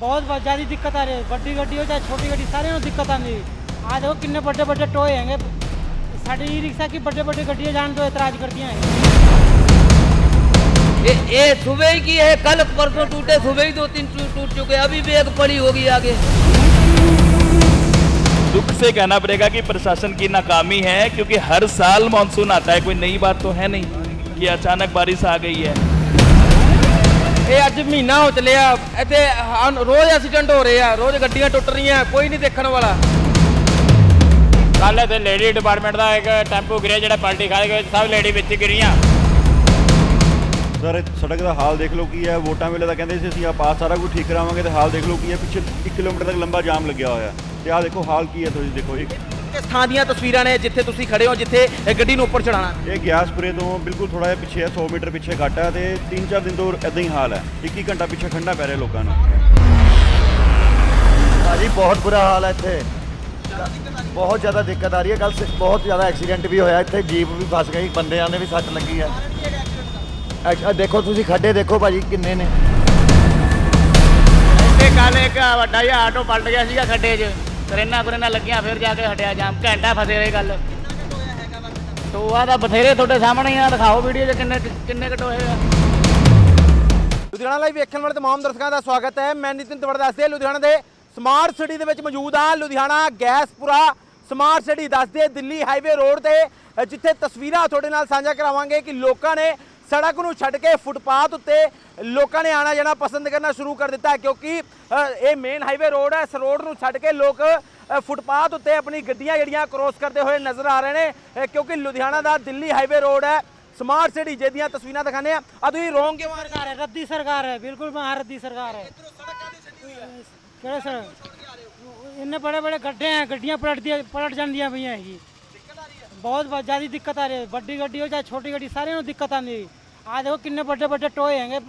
बहुत ज़्यादा दिक्कत आ रही है। बड़ी गड्डी हो चाहे छोटी गड्डी सारे में दिक्कत आने रही है आज देखो कितने बड़े बड़े टोए हैं साढ़े ई रिक्शा की बड़े बड़े गड्डियाँ जान दो ऐतराज दिया है। ये ये सुबह की है कल परसों टूटे सुबह ही दो तीन टूट चुके अभी भी एक पड़ी होगी आगे। दुख से कहना पड़ेगा कि प्रशासन की नाकामी है क्योंकि हर साल मानसून आता है। कोई नई बात तो है नहीं कि अचानक बारिश आ गई है। ਇਹ ਅੱਜ ਮਹੀਨਾ ਹੋ ਚੱਲਿਆ। ਇੱਥੇ ਹਨ- ਰੋਜ਼ ਐਕਸੀਡੈਂਟ ਹੋ ਰਹੇ ਆ। ਰੋਜ਼ ਗੱਡੀਆਂ ਟੁੱਟ ਰਹੀਆਂ ਕੋਈ ਨਹੀਂ ਦੇਖਣ ਵਾਲਾ। ਕੱਲ ਇੱਥੇ ਲੇਡੀ ਡਿਪਾਰਟਮੈਂਟ ਦਾ ਇੱਕ ਟੈਂਪੂ ਗਿਰਿਆ ਜਿਹੜਾ ਪਲਟੀ ਖਾ ਗਿਆ ਸਭ ਲੇਡੀ ਵਿੱਚ ਗਿਰੀਆਂ। ਸਰ ਇਹ ਸੜਕ ਦਾ ਹਾਲ ਦੇਖ ਲਓ ਕੀ ਹੈ। ਵੋਟਾਂ ਵੇਲੇ ਤਾਂ ਕਹਿੰਦੇ ਸੀ ਅਸੀਂ ਆਪਾਂ ਸਾਰਾ ਕੁਝ ਠੀਕ ਕਰਾਵਾਂਗੇ ਤੇ ਹਾਲ ਦੇਖ ਲਓ ਕੀ ਹੈ। ਪਿੱਛੇ 1 ਕਿਲੋਮੀਟਰ ਤੱਕ ਲੰਬਾ ਜਾਮ ਲੱਗਿਆ ਹੋਇਆ ਤੇ ਆਹ ਦੇਖੋ ਹਾਲ ਕੀ ਹੈ ਤੁਸੀਂ ਦੇਖੋ ਇੱਕ ਕਿਸ ਥਾਂ ਦੀਆਂ ਤਸਵੀਰਾਂ ਨੇ ਜਿੱਥੇ ਤੁਸੀਂ ਖੜੇ ਹੋ ਜਿੱਥੇ ਇਹ ਗੱਡੀ ਨੂੰ ਉੱਪਰ ਚੜਾਉਣਾ ਇਹ ਗਿਆਸਪੁਰੇ ਤੋਂ ਬਿਲਕੁਲ ਥੋੜਾ ਜਿਹਾ ਪਿੱਛੇ ਹੈ 100 ਮੀਟਰ ਪਿੱਛੇ ਘੱਟ ਹੈ ਤੇ 3-4 ਦਿਨ ਤੋਂ ਇਦਾਂ ਹੀ ਹਾਲ ਹੈ। ਇੱਕ ਹੀ ਘੰਟਾ ਪਿੱਛੇ ਖੰਡਾ ਪੈ ਰਿਹਾ ਲੋਕਾਂ ਨੂੰ। ਭਾਜੀ ਬਹੁਤ ਬੁਰਾ ਹਾਲ ਹੈ ਇੱਥੇ। ਬਹੁਤ ਜ਼ਿਆਦਾ ਦਿੱਕਤ ਆ ਰਹੀ ਹੈ। ਕੱਲ ਬਹੁਤ ਜ਼ਿਆਦਾ ਐਕਸੀਡੈਂਟ ਵੀ ਹੋਇਆ। ਇੱਥੇ ਜੀਪ ਵੀ ਫਸ ਗਈ ਬੰਦਿਆਂ ਨੇ ਵੀ ਸੱਟ ਲੱਗੀ ਹੈ। ਆਹ ਦੇਖੋ ਤੁਸੀਂ ਖੱਡੇ ਦੇਖੋ ਭਾਜੀ ਕਿੰਨੇ ਨੇ। ਇੱਥੇ ਕੱਲ ਇੱਕ ਵੱਡਾ ਜਿਹਾ ਆਟੋ ਪਲਟ ਗਿਆ ਸੀਗਾ ਖੱਡੇ 'ਚ। ਕਰੇਨਾ ਕਰੇਨਾ ਲੱਗਿਆ, ਫਿਰ ਜਾ ਕੇ ਹਟਿਆ ਜਾਮ। ਘੰਟਾ ਫਸੇ ਰਹੀ ਗੱਲ। ਟੋਆ ਦਾ ਬਥੇਰੇ ਤੁਹਾਡੇ ਸਾਹਮਣੇ ਆ, ਦਿਖਾਓ ਵੀਡੀਓ 'ਚ ਕਿੰਨੇ ਕਿੰਨੇ ਕਟੋਏ ਆ। ਲੁਧਿਆਣਾ ਲਾਈਵ ਵੇਖਣ ਵਾਲੇ ਤਮਾਮ ਦਰਸ਼ਕਾਂ ਦਾ ਸਵਾਗਤ ਹੈ। ਮੈਂ ਨਿਤਿਨ ਤਵੜ ਦੱਸਦੇ, ਲੁਧਿਆਣਾ ਦੇ ਸਮਾਰਟ ਸਿਟੀ ਦੇ ਵਿੱਚ ਮੌਜੂਦ ਆ। ਲੁਧਿਆਣਾ, ਗੈਸਪੁਰਾ, ਸਮਾਰਟ ਸਿਟੀ ਦੱਸਦੇ, ਦਿੱਲੀ ਹਾਈਵੇ ਰੋਡ ਤੇ ਜਿੱਥੇ ਤਸਵੀਰਾਂ ਤੁਹਾਡੇ ਨਾਲ ਸਾਂਝਾ ਕਰਾਵਾਂਗੇ ਕਿ ਲੋਕਾਂ ਨੇ ਸੜਕ ਨੂੰ ਛੱਡ ਕੇ ਫੁੱਟਪਾਥ ਉੱਤੇ ਲੋਕਾਂ ਨੇ ਆਣਾ ਜਾਣਾ ਪਸੰਦ ਕਰਨਾ ਸ਼ੁਰੂ ਕਰ ਦਿੱਤਾ ਹੈ ਕਿਉਂਕਿ ਇਹ ਮੇਨ ਹਾਈਵੇ ਰੋਡ ਹੈ। ਇਸ ਰੋਡ ਨੂੰ ਛੱਡ ਕੇ ਲੋਕ ਫੁੱਟਪਾਥ ਉੱਤੇ ਆਪਣੀ ਗੱਡੀਆਂ ਜਿਹੜੀਆਂ ਕ੍ਰੋਸ ਕਰਦੇ ਹੋਏ ਨਜ਼ਰ ਆ ਰਹੇ ਨੇ ਕਿਉਂਕਿ ਲੁਧਿਆਣਾ ਦਾ ਦਿੱਲੀ ਹਾਈਵੇ ਰੋਡ ਹੈ। ਸਮਾਰਟ ਸਿਟੀ ਜਿਹਦੀਆਂ ਤਸਵੀਰਾਂ ਦਿਖਾਣੇ ਆ ਆ ਤੁਸੀਂ ਰੋਂਗ ਕਿਉਂ ਆ ਰਹੇ? ਹੈ ਰੱਦੀ ਸਰਕਾਰ ਹੈ ਬਿਲਕੁਲ ਮਹਾਂ ਰੱਦੀ ਸਰਕਾਰ ਹੈ। ਕਿਹੜੇ ਸਰ ਇੰਨੇ ਬੜੇ ਬੜੇ ਗੱਡੇ ਹੈ ਗੱਡੀਆਂ ਪਲਟਦੀਆਂ ਪਲਟ ਜਾਂਦੀਆਂ ਪਈਆਂ ਹੈਗੀ ਬਹੁਤ ਜ਼ਿਆਦਾ ਦਿੱਕਤ ਆ ਰਹੀ ਹੈ। ਵੱਡੀ ਗੱਡੀ ਹੋ ਚਾਹੇ ਛੋਟੀ ਗੱਡੀ ਸਾਰਿਆਂ ਨੂੰ ਦਿੱਕਤ ਆਉਂਦੀ ਆ ਦੇਖੋ ਕਿੰਨੇ ਵੱਡੇ ਵੱਡੇ ਟੋਏ ਹੈਗੇ।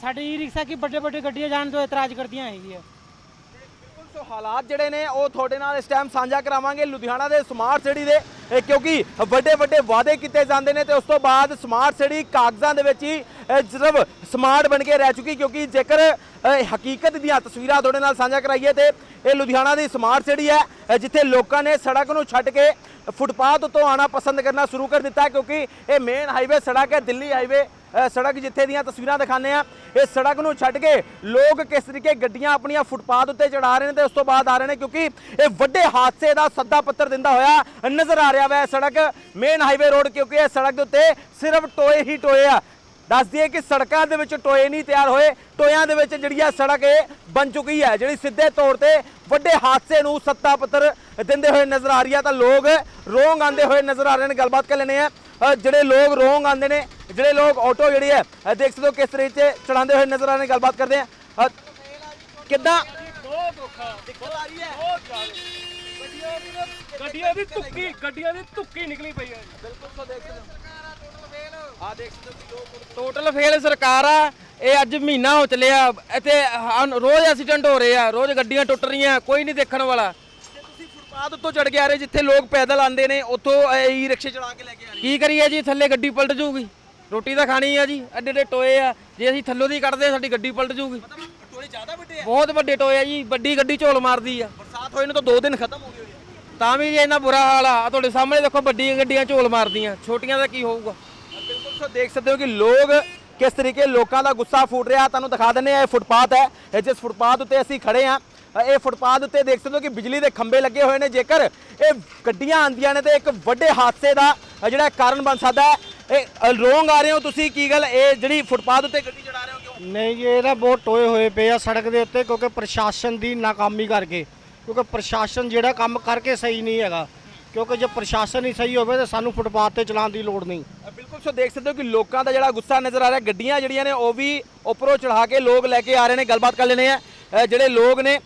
ਸਾਡੀ ਈ ਰਿਕਸ਼ਾ ਕੀ ਵੱਡੇ ਵੱਡੇ ਗੱਡੀਆਂ ਜਾਣ ਤੋਂ ਇਤਰਾਜ਼ ਕਰਦੀਆਂ ਹੈਗੀਆਂ। ਸੋ ਹਾਲਾਤ ਜਿਹੜੇ ਨੇ, ਉਹ ਤੁਹਾਡੇ ਨਾਲ ਇਸ ਟਾਈਮ ਸਾਂਝਾ ਕਰਾਵਾਂਗੇ ਲੁਧਿਆਣਾ ਦੇ ਸਮਾਰਟ ਸਿਟੀ ਦੇ, ਇਹ ਕਿਉਂਕਿ ਵੱਡੇ ਵੱਡੇ ਵਾਅਦੇ ਕੀਤੇ ਜਾਂਦੇ ਨੇ ਤੇ ਉਸ ਤੋਂ ਬਾਅਦ ਸਮਾਰਟ ਸਿਟੀ ਕਾਗਜ਼ਾਂ ਦੇ ਵਿੱਚ ਹੀ ਸਿਰਫ ਸਮਾਰਟ ਬਣ ਕੇ ਰਹਿ ਚੁੱਕੀ ਕਿਉਂਕਿ ਜੇਕਰ ਹਕੀਕਤ ਦੀਆਂ ਤਸਵੀਰਾਂ ਤੁਹਾਡੇ ਨਾਲ ਸਾਂਝਾ ਕਰਾਈਏ ਤੇ ਇਹ ਲੁਧਿਆਣਾ ਦੀ ਸਮਾਰਟ ਸਿਟੀ ਹੈ ਜਿੱਥੇ ਲੋਕਾਂ ਨੇ ਸੜਕ ਨੂੰ ਛੱਡ ਕੇ ਫੁੱਟਪਾਥ ਤੋਂ ਆਣਾ ਪਸੰਦ ਕਰਨਾ ਸ਼ੁਰੂ ਕਰ ਦਿੱਤਾ ਕਿਉਂਕਿ ਇਹ ਮੇਨ ਹਾਈਵੇ ਸੜਕ ਹੈ, ਦਿੱਲੀ ਹਾਈਵੇ ਸੜਕ ਜਿੱਥੇ ਦੀਆਂ ਤਸਵੀਰਾਂ ਦਿਖਾਉਂਦੇ ਆ ਇਹ ਸੜਕ ਨੂੰ ਛੱਡ ਕੇ ਲੋਕ ਕਿਸ ਤਰੀਕੇ ਗੱਡੀਆਂ ਆਪਣੀਆਂ ਫੁੱਟਪਾਥ ਉੱਤੇ ਚੜਾ ਰਹੇ ਨੇ ਤੇ ਉਸ ਤੋਂ ਬਾਅਦ ਆ ਰਹੇ ਨੇ ਕਿਉਂਕਿ ਇਹ ਵੱਡੇ ਹਾਦਸੇ ਦਾ ਸੱਦਾ ਪੱਤਰ ਦਿੰਦਾ ਹੋਇਆ ਨਜ਼ਰ ਆ ਰਿਹਾ ਵਾ ਇਹ ਸੜਕ ਮੇਨ ਹਾਈਵੇ ਰੋਡ ਕਿਉਂਕਿ ਇਹ ਸੜਕ ਦੇ ਉੱਤੇ ਸਿਰਫ ਟੋਏ ਹੀ ਟੋਏ ਆ। ਦੱਸ ਦਈਏ ਕਿ ਸੜਕਾਂ ਦੇ ਵਿੱਚ ਟੋਏ ਨਹੀਂ ਤਿਆਰ ਹੋਏ, ਟੋਇਆਂ ਦੇ ਵਿੱਚ ਜਿਹੜੀ ਆ ਸੜਕ ਇਹ ਬਣ ਚੁੱਕੀ ਹੈ ਜਿਹੜੀ ਸਿੱਧੇ ਤੌਰ ਤੇ ਵੱਡੇ ਹਾਦਸੇ ਨੂੰ ਸੱਤਾ ਪੱਤਰ ਦਿੰਦੇ ਹੋਏ ਨਜ਼ਰ ਆ ਰਹੀ ਆ, ਤਾਂ ਲੋਕ ਰੋਂਗ ਆਂਦੇ ਹੋਏ ਨਜ਼ਰ ਆ ਰਹੇ ਨੇ, ਗੱਲਬਾਤ ਕਰ ਲੈਣੇ ਆ ਜਿਹੜੇ ਲੋਕ ਰੋਂਗ ਆਂਦੇ ਨੇ ਜਿਹੜੇ ਲੋਕ ਆਟੋ ਜਿਹੜੀ ਹੈ ਦੇਖ ਸਕਦੇ ਹੋ ਕਿਸ ਤਰੀਕੇ ਤੇ ਚੜਾਉਂਦੇ ਹੋਏ ਨਜ਼ਰ ਆ ਰਹੇ ਗੱਲਬਾਤ ਕਰਦੇ ਆ ਕਿੱਦਾਂ ਗੱਡੀਆਂ ਦੀ ਧੁੱਕੀ ਗੱਡੀਆਂ ਦੀ ਧੁੱਕੀ ਨਿਕਲੀ ਪਈ ਹੈ। ਟੋਟਲ ਫੇਲ ਸਰਕਾਰ ਆ। ਇਹ ਅੱਜ ਮਹੀਨਾ ਹੋ ਚੱਲਿਆ। ਇੱਥੇ ਰੋਜ਼ ਐਕਸੀਡੈਂਟ ਹੋ ਰਹੇ ਆ। ਰੋਜ਼ ਗੱਡੀਆਂ ਟੁੱਟ ਰਹੀਆਂ ਕੋਈ ਨਹੀਂ ਦੇਖਣ ਵਾਲਾ। ਤੁਸੀਂ ਫੁੱਟਪਾਥ ਉੱਤੋਂ ਚੜ ਕੇ ਆ ਰਹੇ ਜਿੱਥੇ ਲੋਕ ਪੈਦਲ ਆਉਂਦੇ ਨੇ ਉੱਥੋਂ ਈ ਰਿਕਸ਼ੇ ਚੜਾ ਕੇ ਲੈ ਕੇ ਆ ਰਹੇ ਕੀ ਕਰੀਏ ਜੀ? ਥੱਲੇ ਗੱਡੀ ਪਲਟ ਜਾਊਗੀ ਰੋਟੀ ਤਾਂ ਖਾਣੀ ਆ ਜੀ ਐਡੇ ਐਡੇ ਟੋਏ ਆ ਜੇ ਅਸੀਂ ਥੱਲੋਂ ਦੀ ਕੱਢਦੇ ਸਾਡੀ ਗੱਡੀ ਪਲਟ ਜਾਊਗੀ ਟੋਏ ਜ਼ਿਆਦਾ ਵੱਡੇ ਆ। ਬਹੁਤ ਵੱਡੇ ਟੋਏ ਆ ਜੀ ਵੱਡੀ ਗੱਡੀ ਝੋਲ ਮਾਰਦੀ ਆ। ਬਰਸਾਤ ਹੋਏ ਨੂੰ ਤਾਂ 2 ਦਿਨ ਖਤਮ ਹੋ ਗਏ ਤਾਂ ਵੀ ਜੀ ਇੰਨਾ ਬੁਰਾ ਹਾਲ ਆ ਆਹ ਤੁਹਾਡੇ ਸਾਹਮਣੇ ਦੇਖੋ ਵੱਡੀਆਂ ਗੱਡੀਆਂ ਝੋਲ ਮਾਰਦੀਆਂ ਛੋਟੀਆਂ ਦਾ ਕੀ ਹੋਊਗਾ? ਬਿਲਕੁਲ ਸੋ ਦੇਖ ਸਕਦੇ ਹੋ ਕਿ ਲੋਕ ਕਿਸ ਤਰੀਕੇ ਲੋਕਾਂ ਦਾ ਗੁੱਸਾ ਫੂਟ ਰਿਹਾ ਤੁਹਾਨੂੰ ਦਿਖਾ ਦਿੰਦੇ ਆ ਇਹ ਫੁੱਟਪਾਥ ਹੈ ਇਹ ਜਿਸ ਫੁੱਟਪਾਥ ਉੱਤੇ ਅਸੀਂ ਖੜੇ ਆ ਇਹ ਫੁੱਟਪਾਥ ਉੱਤੇ ਦੇਖ ਸਕਦੇ ਹੋ ਕਿ ਬਿਜਲੀ ਦੇ ਖੰਭੇ ਲੱਗੇ ਹੋਏ ਨੇ ਜੇਕਰ ਇਹ ਗੱਡੀਆਂ ਆਂਦੀਆਂ ਨੇ ਤੇ ਇੱਕ ਵੱਡੇ ਹਾਦਸੇ ਦਾ ਅ, ਜਿਹੜਾ ਕਾਰਨ ਬਣ ਸਕਦਾ ਹੈ ਇਹ ਰੋਂਗ ਆ ਰਹੇ ਹੋ ਤੁਸੀਂ? ਕੀ ਗੱਲ? ਇਹ ਜਿਹੜੀ ਫੁੱਟਪਾਥ ਉੱਤੇ ਗੱਡੀ ਚੜਾ ਰਹੇ ਹੋ ਕਿਉਂ? ਨਹੀਂ ਜੀ ਇਹ ਤਾਂ ਬਹੁਤ ਟੋਏ ਹੋਏ ਪਏ ਆ ਸੜਕ ਦੇ ਉੱਤੇ ਕਿਉਂਕਿ ਪ੍ਰਸ਼ਾਸਨ ਦੀ ਨਾਕਾਮੀ ਕਰਕੇ। ਕਿਉਂਕਿ ਪ੍ਰਸ਼ਾਸਨ ਜਿਹੜਾ ਕੰਮ ਕਰਕੇ ਸਹੀ ਨਹੀਂ ਹੈਗਾ। ਕਿਉਂਕਿ ਜੇ ਪ੍ਰਸ਼ਾਸਨ ਹੀ ਸਹੀ ਹੋਵੇ ਤਾਂ ਸਾਨੂੰ ਫੁੱਟਪਾਥ ਤੇ ਚਲਾਉਣ ਦੀ ਲੋੜ ਨਹੀਂ। ਬਿਲਕੁਲ ਸੋ ਦੇਖ ਸਕਦੇ ਹੋ ਕਿ ਲੋਕਾਂ ਦਾ ਜਿਹੜਾ ਗੁੱਸਾ ਨਜ਼ਰ ਆ ਰਿਹਾ ਗੱਡੀਆਂ ਜਿਹੜੀਆਂ ਨੇ ਉਹ ਵੀ ਉੱਪਰੋਂ ਚੜਾ ਕੇ ਲੋਕ ਲੈ ਕੇ ਆ ਰਹੇ ਨੇ ਗੱਲਬਾਤ ਕਰ ਲੈਣੇ ਆ। ਜਿਹੜੇ ਲੋਕ ਨੇ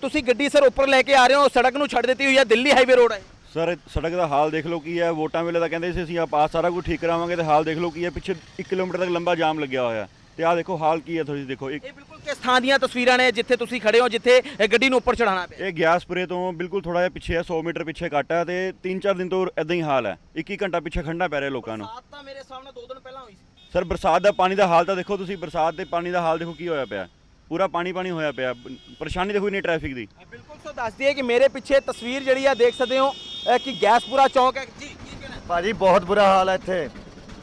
ਤੁਸੀਂ ਗੱਡੀ ਸਰ ਉੱਪਰ ਲੈ ਕੇ ਆ ਰਹੇ ਹੋ ਸੜਕ ਨੂੰ ਛੱਡ ਦਿੱਤੀ ਹੋਈ ਹੈ ਦਿੱਲੀ ਹਾਈਵੇ ਰੋਡ ਹੈ। ਸਰ ਸੜਕ ਦਾ ਹਾਲ ਦੇਖ ਲਓ ਕੀ ਹੈ। ਵੋਟਾਂ ਵੇਲੇ ਤਾਂ ਕਹਿੰਦੇ ਸੀ ਅਸੀਂ ਆਪਾਂ ਸਾਰਾ ਕੁਝ ਠੀਕ ਕਰਾਵਾਂਗੇ ਤੇ ਹਾਲ ਦੇਖ ਲਓ ਕੀ ਹੈ। ਪਿੱਛੇ 1 ਕਿਲੋਮੀਟਰ ਤੱਕ ਲੰਬਾ ਜਾਮ ਲੱਗਿਆ ਹੋਇਆ ਤੇ ਆਹ ਦੇਖੋ ਹਾਲ ਕੀ ਹੈ ਤੁਸੀਂ ਦੇਖੋ। ਇੱਕ ਇਹ ਬਿਲਕੁਲ ਕਿਸ ਥਾਂ ਦੀਆਂ ਤਸਵੀਰਾਂ ਨੇ ਜਿੱਥੇ ਤੁਸੀਂ ਖੜੇ ਹੋ ਜਿੱਥੇ ਇਹ ਗੱਡੀ ਨੂੰ ਉੱਪਰ ਚੜਾਉਣਾ ਪਿਆ? ਇਹ ਗਿਆਸਪੁਰੇ ਤੋਂ ਬਿਲਕੁਲ ਥੋੜਾ ਜਿਹਾ ਪਿੱਛੇ ਹੈ 100 ਮੀਟਰ ਪਿੱਛੇ ਘੱਟ ਹੈ ਤੇ 3-4 ਦਿਨ ਤੋਂ ਇਦਾਂ ਹੀ ਹਾਲ ਹੈ। ਇੱਕ ਹੀ ਘੰਟਾ ਪਿੱਛੇ ਖੰਡਾ ਪੈ ਰਿਹਾ ਲੋਕਾਂ ਨੂੰ। ਰਾਤ ਤਾਂ ਮੇਰੇ ਸਾਹਮਣੇ 2 ਦਿਨ ਪਹਿਲਾਂ ਹੋਈ ਸੀ। ਸਰ ਬਰਸਾਤ ਦਾ ਪਾਣੀ ਦਾ ਹਾਲ ਤਾਂ ਦੇਖੋ ਤੁਸੀਂ ਬਰਸਾਤ ਦੇ ਪਾਣੀ ਦਾ ਹਾਲ ਦੇਖੋ ਕੀ ਹੋਇਆ ਪਿਆ। ਪੂਰਾ ਪਾਣੀ ਪਾਣੀ ਹੋਇਆ ਪਿਆ। ਪਰੇਸ਼ਾਨੀ ਦੇਖੋ ਨਹੀਂ ਟ੍ਰੈਫਿਕ ਦੀ। ਬਿਲਕੁਲ ਸੋ ਦੱਸ ਦਈਏ ਕਿ ਮੇਰੇ ਪਿੱਛੇ ਤਸਵੀਰ ਜਿਹੜੀ ਆ ਦੇਖ ਸਕਦੇ ਹੋ ਕਿ ਗੈਸਪੁਰਾ ਚੌਕ ਹੈ। ਜੀ ਕੀ ਕਹਿਣਾ? ਹੈ? ਭਾਜੀ ਬਹੁਤ ਬੁਰਾ ਹਾਲ ਹੈ ਇੱਥੇ।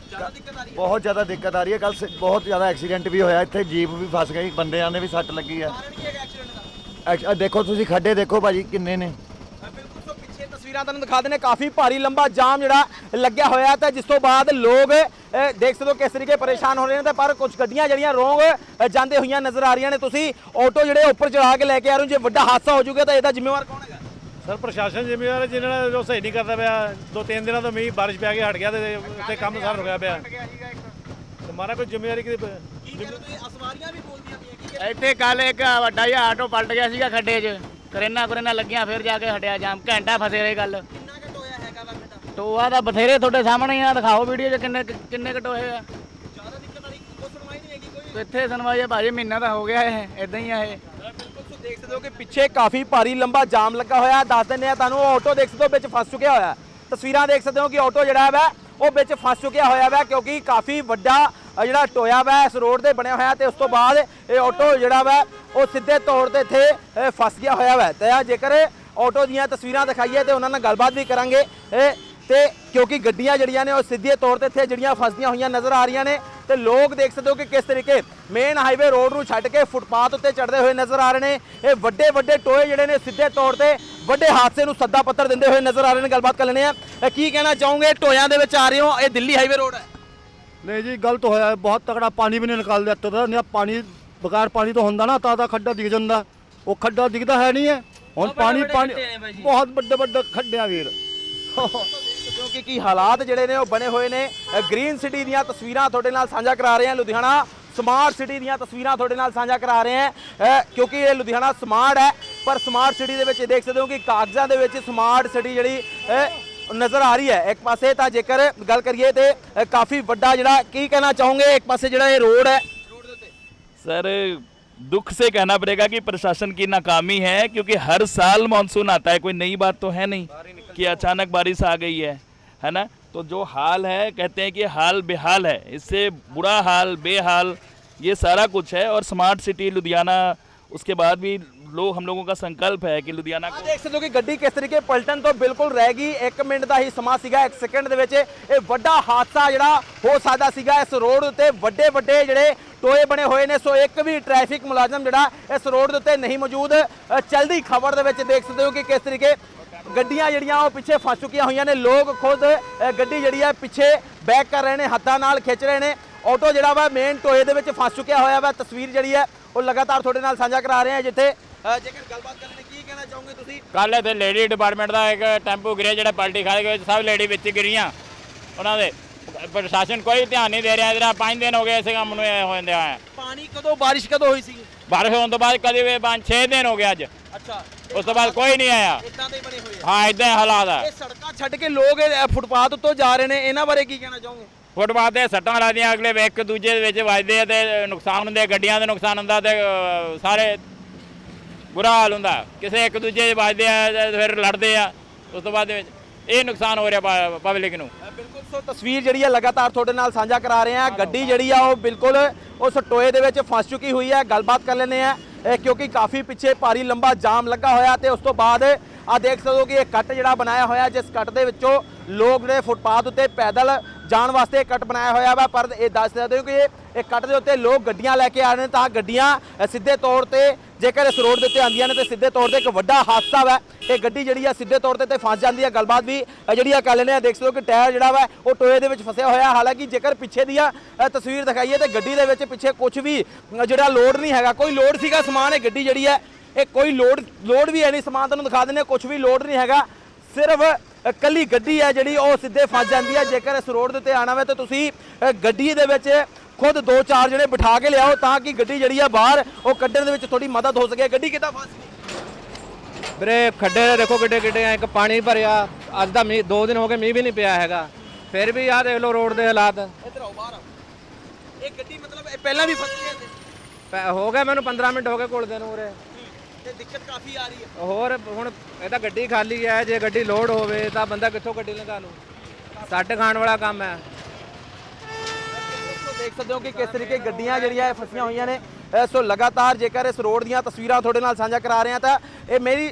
ਜ਼ਿਆਦਾ ਦਿੱਕਤ ਆ ਰਹੀ ਹੈ। ਬਹੁਤ ਜ਼ਿਆਦਾ ਦਿੱਕਤ ਆ ਰਹੀ ਹੈ। ਕੱਲ ਬਹੁਤ ਜ਼ਿਆਦਾ ਐਕਸੀਡੈਂਟ ਵੀ ਹੋਇਆ। ਇੱਥੇ ਜੀਪ ਵੀ ਫਸ ਗਈ। ਬੰਦਿਆਂ ਨੇ ਵੀ ਸੱਟ ਲੱਗੀ ਹੈ। ਕਾਰਨ ਕੀ ਹੈਗਾ ਐਕਸੀਡੈਂਟ ਦਾ? ਐਕਚ- ਆਹ ਦੇਖੋ ਤੁਸੀਂ ਖੱਡੇ ਦੇਖੋ ਭਾਜੀ ਕਿੰਨੇ ਨੇ। ਤਸਵੀਰਾਂ ਤੁਹਾਨੂੰ ਦਿਖਾ ਦਿੰਦੇ ਕਾਫੀ ਭਾਰੀ ਲੰਬਾ ਜਾਮ ਜਿਹੜਾ ਲੱਗਿਆ ਹੋਇਆ ਤੇ ਜਿਸ ਤੋਂ ਬਾਅਦ ਲੋਕ ਦੇਖ ਸਕਦੇ ਹੋ ਕਿਸ ਤਰੀਕੇ ਪਰੇਸ਼ਾਨ ਹੋ ਰਹੇ ਨੇ ਤੇ ਪਰ ਕੁਝ ਗੱਡੀਆਂ ਜਿਹੜੀਆਂ ਰੋਂਗ ਜਾਂਦੇ ਹੋਈਆਂ ਨਜ਼ਰ ਆ ਰਹੀਆਂ ਨੇ। ਤੁਸੀਂ ਆਟੋ ਜਿਹੜੇ ਉੱਪਰ ਚੜਾ ਕੇ ਲੈ ਕੇ ਆ ਰਹੇ ਹੋ। ਜੇ ਵੱਡਾ ਹਾਦਸਾ ਹੋ ਜਾਊਗਾ ਤਾਂ ਇਹਦਾ ਜ਼ਿੰਮੇਵਾਰ ਕੌਣ ਹੈਗਾ? ਸਰ ਪ੍ਰਸ਼ਾਸਨ ਜ਼ਿੰਮੇਵਾਰ ਹੈ ਜਿਨ੍ਹਾਂ ਨੇ ਜੋ ਸਹੀ ਨਹੀਂ ਕਰਦਾ ਪਿਆ। ਦੋ ਤਿੰਨ ਦਿਨਾਂ ਤੋਂ ਮੀਂਹ ਬਾਰਿਸ਼ ਪੈ ਕੇ ਹਟ ਗਿਆ ਤੇ ਉੱਥੇ ਕੰਮ ਸਾਰ ਰੁਕਿਆ ਪਿਆ। ਤੇ ਮਾਰਾ ਕੋਈ ਜ਼ਿੰਮੇਵਾਰੀ ਕਿਹਦੀ ਕੀ ਕਹਿ ਰਹੇ ਹੋ ਤੁਸੀਂ? ਅਸਵਾਰੀਆਂ ਵੀ ਬੋਲਦੀਆਂ ਪਈਆਂ ਇੱਥੇ ਕੱਲ ਇੱਕ ਵੱਡਾ ਜਿਹਾ ਆਟੋ ਪਲਟ ਗਿਆ ਸੀਗਾ ਖੱਡੇ 'ਚ। ਕਰੇਨਾ ਕਰੇਨਾ ਲੱਗੀਆਂ ਫਿਰ ਜਾ ਕੇ ਹਟਿਆ ਜਾਮ। ਘੰਟਾ ਫਸੇ ਰਹੇ ਗੱਲ। ਕਿੰਨਾ ਹੈਗਾ ਵਾ ਟੋਆ ਦਾ ਬਥੇਰੇ ਤੁਹਾਡੇ ਸਾਹਮਣੇ ਹੀ ਆ ਦਿਖਾਓ ਵੀਡੀਓ 'ਚ ਕਿੰਨੇ ਕਿੰਨੇ ਟੋਏ ਆ। ਜ਼ਿਆਦਾ ਦਿੱਕਤ ਵਾਲੀ ਕੋਈ ਸੁਣਵਾਈ ਨਹੀਂ ਹੈਗੀ ਕੋਈ। ਕਿੱਥੇ ਸੁਣਵਾਈ ਆ ਭਾਜੀ ਮਹੀਨਾ ਤਾਂ ਹੋ ਗਿਆ ਇਹ ਇਦਾਂ ਹੀ ਆ ਇਹ। ਬਿਲਕੁਲ ਤੁਸੀਂ ਦੇਖ ਸਕਦੇ ਹੋ ਕਿ ਪਿੱਛੇ ਕਾਫੀ ਭਾਰੀ ਲੰਬਾ ਜਾਮ ਲੱਗਾ ਹੋਇਆ। ਹੈ। ਦੱਸ ਦਿੰਦੇ ਆ ਤੁਹਾਨੂੰ ਆਟੋ ਦੇਖ ਸਕਦੇ ਹੋ ਵਿੱਚ ਫਸ ਚੁੱਕਿਆ ਹੋਇਆ। ਹੈ। ਤਸਵੀਰਾਂ ਦੇਖ ਸਕਦੇ ਹੋ ਕਿ ਆਟੋ ਜਿਹੜਾ ਵਾ ਉਹ ਵਿੱਚ ਫਸ ਚੁੱਕਿਆ ਹੋਇਆ ਵਾ ਕਿਉਂਕਿ ਕਾਫੀ ਵੱਡਾ ਅ, ਜਿਹੜਾ ਟੋਇਆ ਵਾ ਇਸ ਰੋਡ ਤੇ ਬਣਿਆ ਹੋਇਆ ਤੇ ਉਸ ਤੋਂ ਬਾਅਦ ਇਹ ਆਟੋ ਜਿਹੜਾ ਵਾ ਉਹ ਸਿੱਧੇ ਤੌਰ ਤੇ ਇੱਥੇ ਫਸ ਗਿਆ ਹੋਇਆ ਵਾ। ਤੇ ਆ ਜੇਕਰ ਆਟੋ ਦੀਆਂ ਤਸਵੀਰਾਂ ਦਿਖਾਈਏ ਤੇ ਉਹਨਾਂ ਨਾਲ ਗੱਲਬਾਤ ਵੀ ਕਰਾਂਗੇ। ਇਹ ਤੇ ਕਿਉਂਕਿ ਗੱਡੀਆਂ ਜਿਹੜੀਆਂ ਨੇ ਉਹ ਸਿੱਧੇ ਤੌਰ ਤੇ ਇੱਥੇ ਜਿਹੜੀਆਂ ਫਸਦੀਆਂ ਹੋਈਆਂ ਨਜ਼ਰ ਆ ਰਹੀਆਂ ਨੇ ਤੇ ਲੋਕ ਦੇਖ ਸਕਦੇ ਹੋ ਕਿ ਕਿਸ ਤਰੀਕੇ ਮੇਨ ਹਾਈਵੇ ਰੋਡ ਨੂੰ ਛੱਡ ਕੇ ਫੁੱਟਪਾਥ ਉੱਤੇ ਚੜਦੇ ਹੋਏ ਨਜ਼ਰ ਆ ਰਹੇ ਨੇ। ਇਹ ਵੱਡੇ ਵੱਡੇ ਟੋਏ ਜਿਹੜੇ ਨੇ ਸਿੱਧੇ ਤੌਰ ਤੇ ਵੱਡੇ ਹਾਦਸੇ ਨੂੰ ਸੱਦਾ ਪੱਤਰ ਦਿੰਦੇ ਹੋਏ ਨਜ਼ਰ ਆ ਰਹੇ ਨੇ। ਗੱਲਬਾਤ ਕਰ ਲੈਣੇ ਆ ਕੀ ਕਹਿਣਾ ਚਾਹੋਗੇ? ਟੋਇਆਂ ਦੇ ਵਿੱਚ ਆ ਰਹੇ ਹੋ। ਇਹ ਦਿੱਲੀ ਹਾਈਵੇ ਰੋਡ ਹੈ। ਨਹੀਂ ਜੀ ਗਲਤ ਹੋਇਆ ਹੈ, ਬਹੁਤ ਤਕੜਾ ਪਾਣੀ ਵੀ ਨਹੀਂ ਨਿਕਾਲਦੇ ਇੱਥੇ ਤਾਂ। ਨਹੀਂ ਪਾਣੀ ਬਗੈਰ ਪਾਣੀ ਤੋਂ ਹੁੰਦਾ ਨਾ ਤਾਂ ਤਾਂ ਖੱਡਾ ਦਿਖ ਜਾਂਦਾ। ਉਹ ਖੱਡਾ ਦਿਖਦਾ ਹੈ ਨਹੀਂ ਹੈ। ਹੁਣ ਪਾਣੀ ਪਾਣੀ ਬਹੁਤ ਵੱਡੇ ਵੱਡੇ ਖੱਡੇ ਆ ਵੀਰ। ਕਿਉਂਕਿ ਕੀ ਹਾਲਾਤ ਜਿਹੜੇ ਨੇ ਉਹ ਬਣੇ ਹੋਏ ਨੇ। ਗ੍ਰੀਨ ਸਿਟੀ ਦੀਆਂ ਤਸਵੀਰਾਂ ਤੁਹਾਡੇ ਨਾਲ ਸਾਂਝਾ ਕਰਾ ਰਹੇ ਹਾਂ। ਲੁਧਿਆਣਾ ਸਮਾਰਟ ਸਿਟੀ ਦੀਆਂ ਤਸਵੀਰਾਂ ਤੁਹਾਡੇ ਨਾਲ ਸਾਂਝਾ ਕਰਾ ਰਹੇ ਹਾਂ। ਅ, ਕਿਉਂਕਿ ਇਹ ਲੁਧਿਆਣਾ ਸਮਾਰਟ ਹੈ। ਪਰ ਸਮਾਰਟ ਸਿਟੀ ਦੇ ਵਿੱਚ ਦੇਖ ਸਕਦੇ ਹੋ ਕਿ ਕਾਗਜ਼ਾਂ ਦੇ ਵਿੱਚ ਸਮਾਰਟ ਸਿਟੀ ਜਿਹੜੀ ਅ, ਨਜ਼ਰ ਆ ਰਹੀ ਹੈ ਇੱਕ ਪਾਸੇ ਤਾਂ ਜੇਕਰ ਗੱਲ ਕਰੀਏ ਤੇ ਅ, ਕਾਫੀ ਵੱਡਾ ਜਿਹੜਾ ਕੀ ਕਹਿਣਾ ਚਾਹੋਗੇ ਇੱਕ ਪਾਸੇ ਜਿਹੜਾ ਇਹ ਰੋਡ ਹੈ सर दुख से कहना पड़ेगा कि प्रशासन की नाकामी है क्योंकि हर साल मानसून आता है कोई नई बात तो है नहीं कि अचानक बारिश आ गई है है ना तो जो हाल है कहते हैं कि हाल बेहाल है इससे बुरा हाल बेहाल ये सारा कुछ है और स्मार्ट सिटी लुधियाना उसके बाद भी लोग हम लोगों का संकल्प है कि लुधियाना ਆ को ਦੇਖ ਸਕਦੇ ਹੋ ਕਿ ਗੱਡੀ ਕਿਸ ਤਰੀਕੇ ਪਲਟਣ ਤੋਂ ਬਿਲਕੁਲ ਰਹਿ ਗਈ 1 ਮਿੰਟ ਦਾ ਹੀ ਸਮਾਂ ਸੀਗਾ 1 ਸੈਕਿੰਡ ਦੇ ਵਿੱਚ ਇਹ ਵੱਡਾ ਹਾਦਸਾ ਜਿਹੜਾ ਹੋ ਸਕਦਾ ਸੀਗਾ ਇਸ ਰੋਡ ਉੱਤੇ ਵੱਡੇ ਵੱਡੇ ਜਿਹੜੇ ਟੋਏ ਬਣੇ ਹੋਏ ਨੇ ਸੋ ਇੱਕ ਵੀ ਟ੍ਰੈਫਿਕ ਮੁਲਾਜ਼ਮ ਜਿਹੜਾ ਇਸ ਰੋਡ ਦੇ ਉੱਤੇ ਨਹੀਂ ਮੌਜੂਦ ਅ, ਚਲਦੀ ਖਬਰ ਦੇ ਵਿੱਚ ਦੇਖ ਸਕਦੇ ਹੋ ਕਿ ਕਿਸ ਤਰੀਕੇ ਗੱਡੀਆਂ ਜਿਹੜੀਆਂ ਉਹ ਪਿੱਛੇ ਫਸ ਚੁੱਕੀਆਂ ਹੋਈਆਂ ਨੇ ਲੋਕ ਖੁਦ ਅ, ਗੱਡੀ ਜਿਹੜੀ ਹੈ ਪਿੱਛੇ ਬੈਕ ਕਰ ਰਹੇ ਨੇ ਹੱਥਾਂ ਨਾਲ ਖਿੱਚ ਰਹੇ ਨੇ ਆਟੋ ਜਿਹੜਾ ਵਾ ਮੇਨ ਟੋਏ ਦੇ ਵਿੱਚ ਫਸ ਚੁੱਕਿਆ ਹੋਇਆ ਵਾ ਤਸਵੀਰ ਜਿਹੜੀ ਹੈ ਉਹ ਲਗਾਤਾਰ ਤੁਹਾਡੇ ਨਾਲ ਸਾਂਝਾ ਕਰਾ ਰਹੇ ਹਾਂ ਜਿੱਥੇ ਅ, ਜੇਕਰ ਗੱਲਬਾਤ ਕਰਨੀ ਕੀ ਕਹਿਣਾ ਚਾਹੋਗੇ ਤੁਸੀਂ? ਕੱਲ ਇੱਥੇ ਲੇਡੀ ਡਿਪਾਰਟਮੈਂਟ ਦਾ ਇੱਕ ਟੈਂਪੂ ਗਿਰਿਆ ਜਿਹੜਾ ਪਲਟੀ ਖਾ ਗਿਆ ਸਭ ਲੇਡੀ ਵਿੱਚ ਗਿਰੀਆਂ। ਉਹਨਾਂ ਦੇ ਪ੍ਰਸ਼ਾਸਨ ਕੋਈ ਧਿਆਨ ਨਹੀਂ ਦੇ ਰਿਹਾ ਜਿਹੜਾ 5 ਦਿਨ ਹੋ ਗਏ ਇਸੇ ਕੰਮ ਨੂੰ ਇਹ ਹੋ ਜਾਂਦੇ ਆ ਪਾਣੀ ਕਦੋਂ ਬਾਰਿਸ਼ ਕਦੋਂ ਹੋਈ ਸੀ ਬਾਰਿਸ਼ ਹੋਣ ਤੋਂ ਬਾਅਦ ਕਦੇ ਵੀ 5-6 ਦਿਨ ਹੋ ਗਏ ਅੱਜ। ਅੱਛਾ। ਉਸ ਤੋਂ ਬਾਅਦ ਕੋਈ ਨਹੀਂ ਆਇਆ। ਇਦਾਂ ਦੇ ਬਣੇ ਹੋਏ ਆ। ਹਾਂ ਇਦਾਂ ਹਾਲਾਤ ਆ। ਇਹ ਸੜਕਾਂ ਛੱਡ ਕੇ ਲੋਕ ਇਹ ਫੁੱਟਪਾਥ ਉੱਤੋਂ ਜਾ ਰਹੇ ਨੇ ਇਹਨਾਂ ਬਾਰੇ ਕੀ ਕਹਿਣਾ ਚਾਹੋਗੇ? ਫੁੱਟਪਾਥ ਤੇ ਸੱਟਾਂ ਲੱਗਦੀਆਂ ਅਗਲੇ ਵੇ ਇੱਕ ਦੂਜੇ ਦੇ ਵਿੱਚ ਵੱਜਦੇ ਆ ਤੇ ਨੁਕਸਾਨ ਹੁੰਦੇ ਗੱਡੀਆਂ ਦੇ ਨੁਕਸਾਨ ਹੁੰਦਾ ਤੇ ਸਾਰੇ ਬੁਰਾ ਹਾਲ ਹੁੰਦਾ। ਕਿਸੇ ਇੱਕ ਦੂਜੇ ਵੱਜਦੇ ਆ ਫਿਰ ਲੜਦੇ ਆ। ਉਸ ਤੋਂ ਬਾਅਦ ਵਿੱਚ ਇਹ ਨੁਕਸਾਨ ਹੋ ਰਿਹਾ ਪਬਲਿਕ ਨੂੰ। ਬਿਲਕੁਲ ਸੋ ਤਸਵੀਰ ਜਿਹੜੀ ਹੈ ਲਗਾਤਾਰ ਤੁਹਾਡੇ ਨਾਲ ਸਾਂਝਾ ਕਰਾ ਰਹੇ ਹਾਂ ਗੱਡੀ ਜਿਹੜੀ ਆ ਉਹ ਬਿਲਕੁਲ ਉਸ ਟੋਏ ਦੇ ਵਿੱਚ ਫਸ ਚੁੱਕੀ ਹੋਈ ਹੈ ਗੱਲਬਾਤ ਕਰ ਲੈਂਦੇ ਆ। ਕਿਉਂਕਿ ਕਾਫੀ ਪਿੱਛੇ ਭਾਰੀ ਲੰਬਾ ਜਾਮ ਲੱਗਾ ਹੋਇਆ ਤੇ ਉਸ ਤੋਂ ਬਾਅਦ ਆ ਦੇਖ ਸਕਦੇ ਹੋ ਕਿ ਇਹ ਕੱਟ ਜਿਹੜਾ ਬਣਾਇਆ ਹੋਇਆ ਜਿਸ ਕੱਟ ਦੇ ਵਿੱਚੋਂ ਲੋਕ ਜਿਹੜੇ ਫੁੱਟਪਾਥ ਉੱਤੇ ਪੈਦਲ ਜਾਣ ਵਾਸਤੇ ਇਹ ਕੱਟ ਬਣਾਇਆ ਹੋਇਆ ਵਾ। ਪਰ ਇਹ ਦੱਸ ਸਕਦੇ ਹੋ ਕਿ ਇਹ- ਕੱਟ ਦੇ ਉੱਤੇ ਲੋਕ ਗੱਡੀਆਂ ਲੈ ਕੇ ਆ ਰਹੇ ਨੇ ਤਾਂ ਗੱਡੀਆਂ ਸਿੱਧੇ ਤੌਰ ਤੇ ਜੇਕਰ ਇਸ ਰੋਡ ਦੇ ਉੱਤੇ ਆਉਂਦੀਆਂ ਨੇ ਤੇ ਸਿੱਧੇ ਤੌਰ ਤੇ ਇੱਕ ਵੱਡਾ ਹਾਦਸਾ ਵਾ ਇਹ ਗੱਡੀ ਜਿਹੜੀ ਆ ਸਿੱਧੇ ਤੌਰ ਤੇ ਤੇ ਫਸ ਜਾਂਦੀ ਹੈ ਗੱਲਬਾਤ ਵੀ ਜਿਹੜੀ ਆ ਕਰ ਲੈਂਦੇ ਆ ਦੇਖ ਸਕਦੇ ਹੋ ਕਿ ਟਾਇਰ ਜਿਹੜਾ ਵਾ ਉਹ ਟੋਏ ਦੇ ਵਿੱਚ ਫਸਿਆ ਹੋਇਆ। ਹਾਲਾਂਕਿ ਜੇਕਰ ਪਿੱਛੇ ਦੀਆਂ ਤਸਵੀਰ ਦਿਖਾਈਏ ਤੇ ਗੱਡੀ ਦੇ ਵਿੱਚ ਪਿੱਛੇ ਕੁਝ ਵੀ ਜਿਹੜਾ ਲੋਡ ਨਹੀਂ ਹੈਗਾ ਕੋਈ ਲੋਡ ਸੀਗਾ ਸਮਾਨ ਇਹ ਗੱਡੀ ਜਿਹੜੀ ਹੈ ਇਹ ਕੋਈ ਲੋਡ ਲੋਡ ਵੀ ਹੈ ਨਹੀਂ। ਸਮਾਨ ਤੁਹਾਨੂੰ ਦਿਖਾ ਦਿੰਦੇ ਕੁਝ ਵੀ ਲੋਡ ਨਹੀਂ ਹੈਗਾ। ਸਿਰਫ ਅ, ਕੱਲੀ ਗੱਡੀ ਹੈ ਜਿਹੜੀ ਉਹ ਸਿੱਧੇ ਫਸ ਜਾਂਦੀ ਹੈ ਜੇਕਰ ਇਸ ਰੋਡ ਦੇ ਉੱਤੇ ਆਣਾ ਹੋਵੇ ਤਾਂ ਤੁਸੀਂ ਗੱਡੀ ਦੇ ਵਿੱਚ ਖੁਦ ਦੋ ਚਾਰ ਜਿਹੜੇ ਬਿਠਾ ਕੇ ਲਿਆਓ ਤਾਂ ਕਿ ਗੱਡੀ ਜਿਹੜੀ ਆ ਬਾਹਰ ਉਹ ਕੱਢਣ ਦੇ ਵਿੱਚ ਥੋੜੀ ਮਦਦ ਹੋ ਸਕੇ। ਗੱਡੀ ਕਿੱਦਾਂ ਫਸ ਗਈ? ਵੀਰੇ ਖੱਡੇ ਦੇ ਦੇਖੋ ਕਿੱਡੇ ਕਿੱਡੇ ਆ ਇੱਕ ਪਾਣੀ ਭਰਿਆ। ਅੱਜ ਦਾ ਮੀਂਹ ਦੋ ਦਿਨ ਹੋ ਗਏ ਮੀਂਹ ਵੀ ਨਹੀਂ ਪਿਆ ਹੈਗਾ। ਫਿਰ ਵੀ ਆਹ ਦੇਖ ਲਓ ਰੋਡ ਦੇ ਹਾਲਾਤ। ਇੱਧਰ ਆਓ ਬਾਹਰ ਆਓ। ਇਹ ਗੱਡੀ ਮਤਲਬ ਇਹ ਪਹਿਲਾਂ ਵੀ ਫਸੀ ਹੈ ਇੱਥੇ? ਪੈ- ਹੋ ਗਏ ਮੈਨੂੰ 15 ਮਿੰਟ ਹੋ ਗਏ ਘੁਲਦੇ ਨੂੰ ਉਰੇ। ਤੇ ਦਿੱਕਤ ਕਾਫੀ ਆ ਰਹੀ ਹੈ ਹੋਰ ਹੁਣ ਇਹ ਤਾਂ ਗੱਡੀ ਖਾਲੀ ਹੈ ਜੇ ਗੱਡੀ ਲੋਡ ਹੋਵੇ ਤਾਂ ਬੰਦਾ ਕਿੱਥੋਂ ਗੱਡੀ ਲੰਘਾ ਲੂ? ਸੱਟ ਖਾਣ ਵਾਲਾ ਕੰਮ ਹੈ ਦੇਖ ਸਕਦੇ ਹੋ ਕਿ ਕਿਸ ਤਰੀਕੇ ਗੱਡੀਆਂ ਜਿਹੜੀਆਂ ਇਹ ਫਸੀਆਂ ਹੋਈਆਂ ਨੇ। ਸੋ ਲਗਾਤਾਰ ਜੇਕਰ ਇਸ ਰੋਡ ਦੀਆਂ ਤਸਵੀਰਾਂ ਤੁਹਾਡੇ ਨਾਲ ਸਾਂਝਾ ਕਰਾ ਰਹੇ ਹਾਂ ਤਾਂ ਇਹ ਮੇਰੀ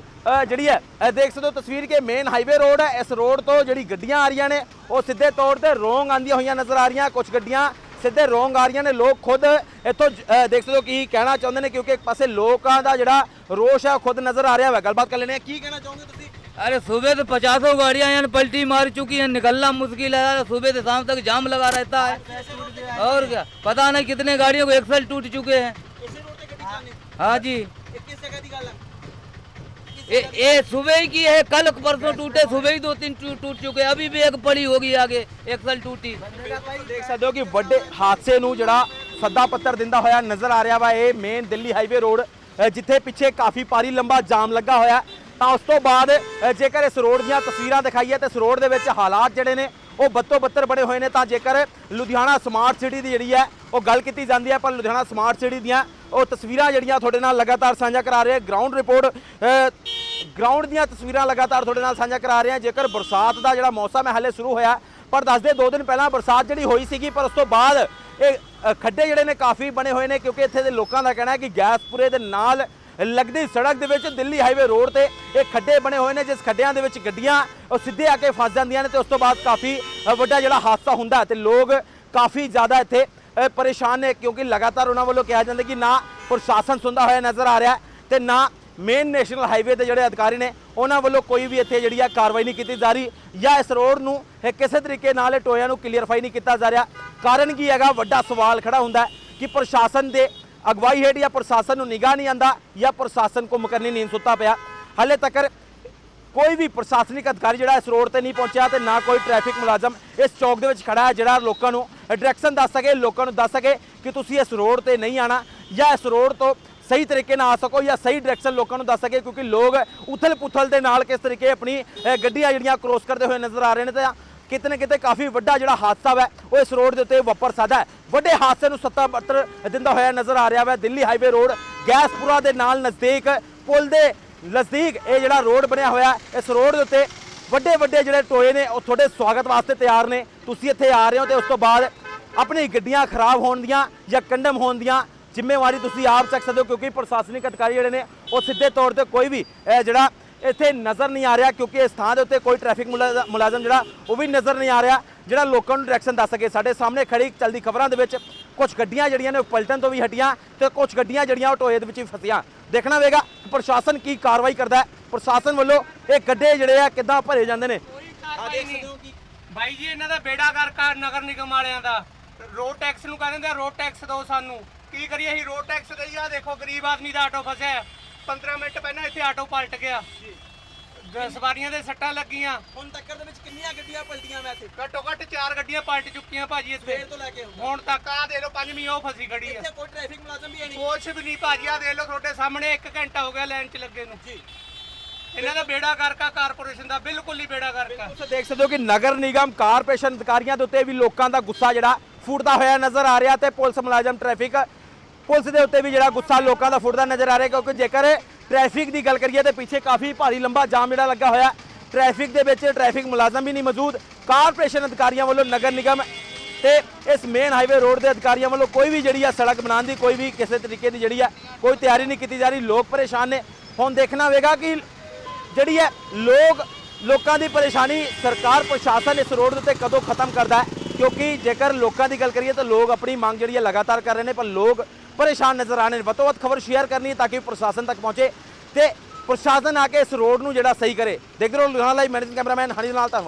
ਜਿਹੜੀ ਹੈ ਦੇਖ ਸਕਦੇ ਹੋ ਤਸਵੀਰ ਕਿ ਮੇਨ ਹਾਈਵੇ ਰੋਡ ਹੈ। ਇਸ ਰੋਡ ਤੋਂ ਜਿਹੜੀ ਗੱਡੀਆਂ ਆ ਰਹੀਆਂ ਨੇ, ਉਹ ਸਿੱਧੇ ਤੌਰ ਤੇ ਰੋਂਗ ਆਂਦੀਆਂ ਹੋਈਆਂ ਨਜ਼ਰ ਆ ਰਹੀਆਂ। ਕੁਝ ਗੱਡੀਆਂ ਸਿੱਧੇ ਰੋਂਗ ਆ ਰਹੀਆਂ ਨੇ। ਲੋਕ ਖੁਦ ਇੱਥੋਂ ਦੇਖ ਸਕਦੇ ਹੋ ਕੀ ਕਹਿਣਾ ਚਾਹੁੰਦੇ ਨੇ, ਕਿਉਂਕਿ ਇੱਕ ਪਾਸੇ ਲੋਕਾਂ ਦਾ ਜਿਹੜਾ ਰੋਸ਼ ਹੈ, ਉਹ ਖੁਦ ਨਜ਼ਰ ਆ ਰਿਹਾ ਹੈ ਗੱਲਬਾਤ ਕਰ ਲੈਣੇ ਆ ਕੀ ਕਹਿਣਾ ਚਾਹੁੰਦੇ अरे सुबह से पचासों गाड़ियां यहाँ पलटी मार चुकी हैं निकलना मुश्किल है सुबह से शाम तक जाम लगा रहता है और क्या पता नहीं कितने गाड़ियों को एक्सल टूट चुके हैं हाँ जी ये ये सुबह ही की है कल परसों टूटे सुबह ही दो तीन टूट टूट चुके हैं अभी भी एक पड़ी होगी आगे एक्सल टूटी ਦੇਖ ਸਕਦੇ ਹੋ ਕਿ ਵੱਡੇ ਹਾਦਸੇ ਨੂੰ ਜਿਹੜਾ ਸੱਦਾ ਪੱਤਰ ਦਿੰਦਾ ਹੋਇਆ ਨਜ਼ਰ ਆ ਰਿਹਾ ਵਾ ਇਹ ਮੇਨ ਦਿੱਲੀ ਹਾਈਵੇ ਰੋਡ ਅ, ਜਿੱਥੇ ਪਿੱਛੇ ਕਾਫੀ ਭਾਰੀ ਲੰਬਾ ਜਾਮ ਲੱਗਾ ਹੋਇਆ ਤਾਂ ਉਸ ਤੋਂ ਬਾਅਦ ਜੇਕਰ ਇਸ ਰੋਡ ਦੀਆਂ ਤਸਵੀਰਾਂ ਦਿਖਾਈਏ ਤੇ ਇਸ ਰੋਡ ਦੇ ਵਿੱਚ ਹਾਲਾਤ ਜਿਹੜੇ ਨੇ, ਉਹ ਬੱਤੋ ਬੱਤਰ ਬਣੇ ਹੋਏ ਨੇ। ਤਾਂ ਜੇਕਰ ਲੁਧਿਆਣਾ ਸਮਾਰਟ ਸਿਟੀ ਦੀ ਜਿਹੜੀ ਹੈ, ਉਹ ਗੱਲ ਕੀਤੀ ਜਾਂਦੀ ਹੈ, ਪਰ ਲੁਧਿਆਣਾ ਸਮਾਰਟ ਸਿਟੀ ਦੀਆਂ ਉਹ ਤਸਵੀਰਾਂ ਜਿਹੜੀਆਂ ਤੁਹਾਡੇ ਨਾਲ ਲਗਾਤਾਰ ਸਾਂਝਾ ਕਰਾ ਰਹੇ ਗਰਾਊਂਡ ਰਿਪੋਰਟ ਗਰਾਊਂਡ ਦੀਆਂ ਤਸਵੀਰਾਂ ਲਗਾਤਾਰ ਤੁਹਾਡੇ ਨਾਲ ਸਾਂਝਾ ਕਰਾ ਰਹੇ ਹਾਂ। ਜੇਕਰ ਬਰਸਾਤ ਦਾ ਜਿਹੜਾ ਮੌਸਮ ਹੈ, ਹਾਲੇ ਸ਼ੁਰੂ ਹੋਇਆ, ਪਰ ਦੱਸਦੇ ਦੋ ਦਿਨ ਪਹਿਲਾਂ ਬਰਸਾਤ ਜਿਹੜੀ ਹੋਈ ਸੀਗੀ, ਪਰ ਉਸ ਤੋਂ ਬਾਅਦ ਇਹ ਖੱਡੇ ਜਿਹੜੇ ਨੇ ਕਾਫੀ ਬਣੇ ਹੋਏ ਨੇ, ਕਿਉਂਕਿ ਇੱਥੇ ਦੇ ਲੋਕਾਂ ਦਾ ਕਹਿਣਾ ਹੈ ਕਿ ਗੈਸਪੁਰੇ ਦੇ ਨਾਲ ਲੱਗਦੀ ਸੜਕ ਦੇ ਵਿੱਚ ਦਿੱਲੀ ਹਾਈਵੇ ਰੋਡ ਤੇ ਇਹ ਖੱਡੇ ਬਣੇ ਹੋਏ ਨੇ, ਜਿਸ ਖੱਡਿਆਂ ਦੇ ਵਿੱਚ ਗੱਡੀਆਂ ਉਹ ਸਿੱਧੇ ਆ ਕੇ ਫਸ ਜਾਂਦੀਆਂ ਨੇ ਤੇ ਉਸ ਤੋਂ ਬਾਅਦ ਕਾਫੀ ਵੱਡਾ ਜਿਹੜਾ ਹਾਦਸਾ ਹੁੰਦਾ ਹੈ ਤੇ ਲੋਕ ਕਾਫੀ ਜ਼ਿਆਦਾ ਇੱਥੇ ਪਰੇਸ਼ਾਨ ਨੇ ਕਿਉਂਕਿ ਲਗਾਤਾਰ ਉਹਨਾਂ ਵੱਲੋਂ ਕਿਹਾ ਜਾਂਦਾ ਕਿ ਨਾ ਪ੍ਰਸ਼ਾਸਨ ਸੁਣਦਾ ਹੋਇਆ ਨਜ਼ਰ ਆ ਰਿਹਾ ਹੈ ਤੇ ਨਾ ਮੇਨ ਨੈਸ਼ਨਲ ਹਾਈਵੇ ਦੇ ਜਿਹੜੇ ਅਧਿਕਾਰੀ ਨੇ, ਉਹਨਾਂ ਵੱਲੋਂ ਕੋਈ ਵੀ ਇੱਥੇ ਜਿਹੜੀ ਆ ਕਾਰਵਾਈ ਨਹੀਂ ਕੀਤੀ ਜਾ ਰਹੀ ਜਾਂ ਇਸ ਰੋਡ ਨੂੰ, ਇਹ ਕਿਸੇ ਤਰੀਕੇ ਨਾਲ ਇਹ ਟੋਇਆਂ ਨੂੰ ਕਲੀਅਰਫਾਈ ਨਹੀਂ ਕੀਤਾ ਜਾ ਰਿਹਾ। ਕਾਰਨ ਕੀ ਹੈਗਾ? ਵੱਡਾ ਸਵਾਲ ਖੜਾ ਹੁੰਦਾ ਕਿ ਪ੍ਰਸ਼ਾਸਨ ਦੇ ਅਗਵਾਈ ਹੇਠ ਜਾਂ ਪ੍ਰਸ਼ਾਸਨ ਨੂੰ ਨਿਗਾਹ ਨਹੀਂ ਆਂਦਾ ਜਾਂ ਪ੍ਰਸ਼ਾਸਨ ਕੋ ਮੁਕਰਨੀ ਨੀਂਦ ਸੁੱਤਾ ਪਿਆ। ਹਾਲੇ ਤੱਕ ਕੋਈ ਵੀ ਪ੍ਰਸ਼ਾਸਨਿਕ ਅਧਿਕਾਰੀ ਜਿਹੜਾ ਇਸ ਰੋਡ ਤੇ ਨਹੀਂ ਪਹੁੰਚਿਆ ਤੇ ਨਾ ਕੋਈ ਟ੍ਰੈਫਿਕ ਮੁਲਾਜ਼ਮ ਇਸ ਚੌਕ ਦੇ ਵਿੱਚ ਖੜਾ ਹੈ, ਜਿਹੜਾ ਲੋਕਾਂ ਨੂੰ ਡਾਇਰੈਕਸ਼ਨ ਦੱਸ ਸਕੇ, ਲੋਕਾਂ ਨੂੰ ਦੱਸ ਸਕੇ ਕਿ ਤੁਸੀਂ ਇਸ ਰੋਡ ਤੇ ਨਹੀਂ ਆਣਾ ਜਾਂ ਇਸ ਰੋਡ ਤੋਂ ਸਹੀ ਤਰੀਕੇ ਨਾਲ ਆ ਸਕੋ ਜਾਂ ਸਹੀ ਡਾਇਰੈਕਸ਼ਨ ਲੋਕਾਂ ਨੂੰ ਦੱਸ ਸਕੇ, ਕਿਉਂਕਿ ਲੋਕ ਉਥਲ ਪੁਥਲ ਦੇ ਨਾਲ ਕਿਸ ਤਰੀਕੇ ਆਪਣੀ ਗੱਡੀਆਂ ਜਿਹੜੀਆਂ ਕ੍ਰੋਸ ਕਰਦੇ ਹੋਏ ਨਜ਼ਰ ਆ ਰਹੇ ਨੇ ਤਾਂ ਕਿਤੇ ਨਾ ਕਿਤੇ ਕਾਫੀ ਵੱਡਾ ਜਿਹੜਾ ਹਾਦਸਾ ਹੈ ਉਹ ਇਸ ਰੋਡ ਦੇ ਉੱਤੇ ਵਾਪਰ ਸਕਦਾ ਹੈ। ਵੱਡੇ ਹਾਦਸੇ ਨੂੰ ਸੱਤਾ ਪੱਤਰ ਦਿੰਦਾ ਹੋਇਆ ਨਜ਼ਰ ਆ ਰਿਹਾ ਹੈ ਦਿੱਲੀ ਹਾਈਵੇ ਰੋਡ, ਗੈਸਪੁਰਾ ਦੇ ਨਾਲ ਨਜ਼ਦੀਕ, ਪੁਲ ਦੇ ਨਜ਼ਦੀਕ ਇਹ ਜਿਹੜਾ ਰੋਡ ਬਣਿਆ ਹੋਇਆ, ਇਸ ਰੋਡ ਦੇ ਉੱਤੇ ਵੱਡੇ ਵੱਡੇ ਜਿਹੜੇ ਟੋਏ ਨੇ, ਉਹ ਤੁਹਾਡੇ ਸਵਾਗਤ ਵਾਸਤੇ ਤਿਆਰ ਨੇ। ਤੁਸੀਂ ਇੱਥੇ ਆ ਰਹੇ ਹੋ ਤੇ ਉਸ ਤੋਂ ਬਾਅਦ ਆਪਣੀ ਗੱਡੀਆਂ ਖਰਾਬ ਹੋਣ ਦੀਆਂ ਜਾਂ ਕੰਡਮ ਹੋਣ ਦੀਆਂ ਜ਼ਿੰਮੇਵਾਰੀ ਤੁਸੀਂ ਆਪ ਚੱਕ ਸਕਦੇ ਹੋ, ਕਿਉਂਕਿ ਪ੍ਰਸ਼ਾਸਨਿਕ ਅਧਿਕਾਰੀ ਜਿਹੜੇ ਨੇ, ਉਹ ਸਿੱਧੇ ਤੌਰ ਤੇ ਕੋਈ ਵੀ, ਇਹ ਜਿਹੜਾ ਇੱਥੇ ਨਜ਼ਰ ਨਹੀਂ ਆ ਰਿਹਾ ਕਿਉਂਕਿ ਇਸ ਥਾਂ ਦੇ ਉੱਤੇ ਕੋਈ ਟ੍ਰੈਫਿਕ ਮੁਲਾਜ਼ਮ ਜਿਹੜਾ, ਉਹ ਵੀ ਨਜ਼ਰ ਨਹੀਂ ਆ ਰਿਹਾ। ਜਿਹੜਾ ਲੋਕਾਂ ਨੂੰ ਡਾਇਰੈਕਸ਼ਨ ਦੱਸ ਸਕੇ, ਸਾਡੇ ਸਾਹਮਣੇ ਖੜੀ ਚਲਦੀ ਖਬਰਾਂ ਦੇ ਵਿੱਚ ਕੁਝ ਗੱਡੀਆਂ ਜਿਹੜੀਆਂ ਨੇ ਉਹ ਪਲਟਣ ਤੋਂ ਵੀ ਹਟੀਆਂ ਤੇ ਕੁਝ ਗੱਡੀਆਂ ਜਿਹੜੀਆਂ ਉਹ ਟੋਏ ਦੇ ਵਿੱਚ ਵੀ ਫਸੀਆਂ। ਦੇਖਣਾ ਹੋਵੇਗਾ ਪ੍ਰਸ਼ਾਸਨ ਕੀ ਕਾਰਵਾਈ ਕਰਦਾ ਹੈ। ਪ੍ਰਸ਼ਾਸਨ ਵੱਲੋਂ ਇਹ ਗੱਡੇ ਜਿਹੜੇ ਆ ਕਿੱਦਾਂ ਭਰੇ ਜਾਂਦੇ ਨੇ? ਬਾਈ ਜੀ, ਇਹਨਾਂ ਦਾ ਬੇੜਾ ਕਰਕਾ ਨਗਰ ਨਿਗਮ ਵਾਲਿਆਂ ਦਾ। ਰੋਡ ਟੈਕਸ ਨੂੰ ਕਹਿੰਦੇ ਆ, ਰੋਡ ਟੈਕਸ ਦਿਓ ਸਾਨੂੰ। ਕੀ ਕਰੀਏ ਅਸੀਂ? ਰੋਡ ਟੈਕਸ ਦੇਈ ਦੇਖੋ, ਗਰੀਬ ਆਦਮੀ ਦਾ ਆਟੋ ਫਸਿਆ। 15 ਮਿੰਟ ਪਹਿਲਾਂ ਇੱਥੇ ਆਟੋ ਪਲਟ ਗਿਆ। ਗ- ਸਵਾਰੀਆਂ ਦੇ ਸੱਟਾਂ ਲੱਗੀਆਂ। ਹੁਣ ਤੱਕ ਦੇ ਵਿੱਚ ਕਿੰਨੀਆਂ ਗੱਡੀਆਂ ਪਲਟੀਆਂ ਵੈਸੇ ਘੱਟੋ ਘੱਟ ਚਾਰ ਗੱਡੀਆਂ ਪਲਟ ਚੁੱਕੀਆਂ ਭਾਜੀ ਇੱਥੇ ਤੋਂ ਲੈ ਕੇ ਹੁਣ ਤੱਕ ਆ ਦੇ ਲਓ ਪੰਜਵੀਂ ਉਹ ਫਸੀ ਖੜੀ ਆ। ਕੋਈ ਟ੍ਰੈਫਿਕ ਮੁਲਾਜ਼ਮ ਵੀ ਹੈ ਕੁਛ ਵੀ ਨਹੀਂ ਭਾਜੀ ਆ ਦੇ ਲਓ ਤੁਹਾਡੇ ਸਾਹਮਣੇ 1 ਘੰਟਾ ਹੋ ਗਿਆ ਲਾਈਨ 'ਚ ਲੱਗੇ ਨੂੰ। ਜੀ। ਇਹਨਾਂ ਦਾ ਬੇੜਾ ਕਰਕਾ ਕਾਰਪੋਰੇਸ਼ਨ ਦਾ ਬਿਲਕੁਲ ਹੀ ਬੇੜਾ ਕਰਕਾ ਤੁਸੀਂ ਦੇਖ ਸਕਦੇ ਹੋ ਕਿ ਨਗਰ ਨਿਗਮ ਕਾਰਪੋਰੇਸ਼ਨ ਅਧਿਕਾਰੀਆਂ ਦੇ ਉੱਤੇ ਵੀ ਲੋਕਾਂ ਦਾ ਗੁੱਸਾ ਜਿਹੜਾ ਫੁੱਟਦਾ ਹੋਇਆ ਨਜ਼ਰ ਆ ਰਿਹਾ ਤੇ ਪੁਲਿਸ ਮੁਲਾਜ਼ਮ ਟ੍ਰੈਫਿਕ ਪੁਲਿਸ ਦੇ ਉੱਤੇ ਵੀ ਜਿਹੜਾ ਗੁੱਸਾ ਲੋਕਾਂ ਦਾ ਫੁੱਟਦਾ ਨਜ਼ਰ ਆ ਰਿਹਾ ਕਿਉਂਕਿ ਜੇਕਰ ਟ੍ਰੈਫਿਕ ਦੀ ਗੱਲ ਕਰੀਏ ਤੇ ਪਿੱਛੇ ਕਾਫੀ ਭਾਰੀ ਲੰਬਾ ਜਾਮ ਜਿਹੜਾ ਲੱਗਾ ਹੋਇਆ। ਟ੍ਰੈਫਿਕ ਦੇ ਵਿੱਚ ਟ੍ਰੈਫਿਕ ਮੁਲਾਜ਼ਮ ਵੀ ਨਹੀਂ ਮੌਜੂਦ। ਕਾਰਪੋਰੇਸ਼ਨ ਅਧਿਕਾਰੀਆਂ ਵੱਲੋਂ ਨਗਰ ਨਿਗਮ ਤੇ ਇਸ ਮੇਨ ਹਾਈਵੇ ਰੋਡ ਦੇ ਅਧਿਕਾਰੀਆਂ ਵੱਲੋਂ ਕੋਈ ਵੀ ਜਿਹੜੀ ਆ ਸੜਕ ਬਣਾਉਣ ਦੀ ਕੋਈ ਵੀ ਕਿਸੇ ਤਰੀਕੇ ਦੀ ਜਿਹੜੀ ਆ ਕੋਈ ਤਿਆਰੀ ਨਹੀਂ ਕੀਤੀ ਜਾ ਰਹੀ। ਲੋਕ ਪਰੇਸ਼ਾਨ ਨੇ। ਹੁਣ ਦੇਖਣਾ ਹੋਵੇਗਾ ਕਿ ਜਿਹੜੀ ਹੈ ਲੋਕ ਲੋਕਾਂ ਦੀ ਪਰੇਸ਼ਾਨੀ ਸਰਕਾਰ, ਪ੍ਰਸ਼ਾਸਨ ਇਸ ਰੋਡ ਦੇ ਉੱਤੇ ਕਦੋਂ ਖਤਮ ਕਰਦਾ ਹੈ? ਕਿਉਂਕਿ ਜੇਕਰ ਲੋਕਾਂ ਦੀ ਗੱਲ ਕਰੀਏ ਤਾਂ ਲੋਕ ਆਪਣੀ ਮੰਗ ਜਿਹੜੀ ਹੈ ਲਗਾਤਾਰ ਕਰ ਰਹੇ ਨੇ, ਪਰ ਲੋਕ ਪਰੇਸ਼ਾਨ ਨਜ਼ਰ ਆ ਰਹੇ ਨੇ। ਵੱਧ ਤੋਂ ਵੱਧ ਖਬਰ ਸ਼ੇਅਰ ਕਰਨੀ ਹੈ ਤਾਂ ਕਿ ਪ੍ਰਸ਼ਾਸਨ ਤੱਕ ਪਹੁੰਚੇ ਤੇ ਪ੍ਰਸ਼ਾਸਨ ਆ ਕੇ ਇਸ ਰੋਡ ਨੂੰ ਜਿਹੜਾ ਸਹੀ ਕਰੇ। ਦੇਖਦੇ ਰਹੋ Ludhiana live managing cameraman, Honey ਨਾਲ ਧੰਨਵਾਦ।